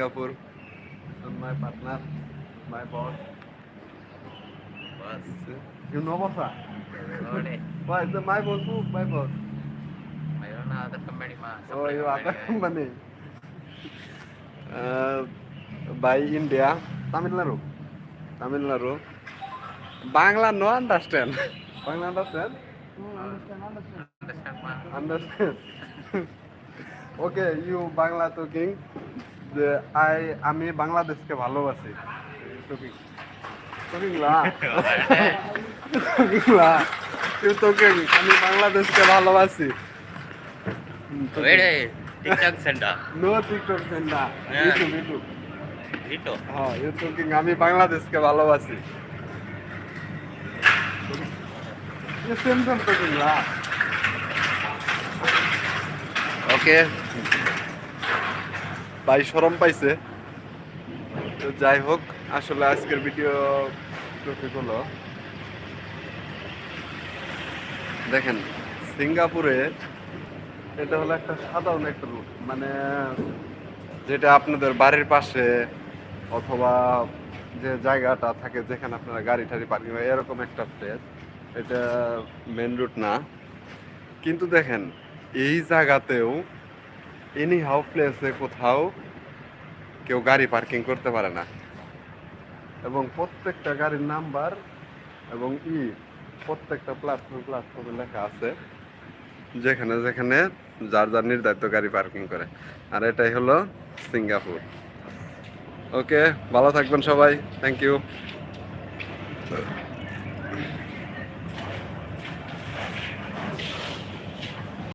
Singapore. And my partner, my boss. Boss. You know boss? ah? Why is it my boss? Who? My boss. Mayroon na other company ma. Oh, you are the company. Uh, by India, Tamil Nadu. Tamil Nadu. Bangla no understand. Bangla understand? No, understand ma? Understand. okay, you Bangla talking. যে I আমি বাংলাদেশকে ভালোবাসি talking talking লা talking লা you talking আমি বাংলাদেশকে ভালোবাসি Wait, wait. TikTok center. No TikTok সেন্ডা হ্যাঁ। YouTube YouTube Ito. হ্যাঁ ইউ টকিং আমি বাংলাদেশকে ভালোবাসি সেম সেম টকিং লা ওকে ভাই শরম পাইছে। তো যাই হোক, আসলে আজকের ভিডিও টপিক হলো, দেখেন, সিঙ্গাপুরে এটা হলো একটা সাধারণ একটা রুট মানে যেটা আপনাদের বাড়ির পাশে অথবা যে জায়গাটা থাকে যেখানে আপনারা গাড়ি টাড়ি পার্কিং হয়, এরকম একটা প্লেস এটা মেন রুট না। কিন্তু দেখেন, এই জায়গাতেও এনি হাউ প্লেসে কোথাও কেউ গাড়ি পার্কিং করতে পারে না। এবং প্রত্যেকটা গাড়ির নাম্বার এবং ই প্রত্যেকটা প্ল্যাটফর্ম প্ল্যাটফর্মে লেখা আছে, যেখানে যেখানে যার যার নির্ধারিত গাড়ি পার্কিং করে। আর এটাই হলো সিঙ্গাপুর। ওকে ভালো থাকবেন সবাই। Thank you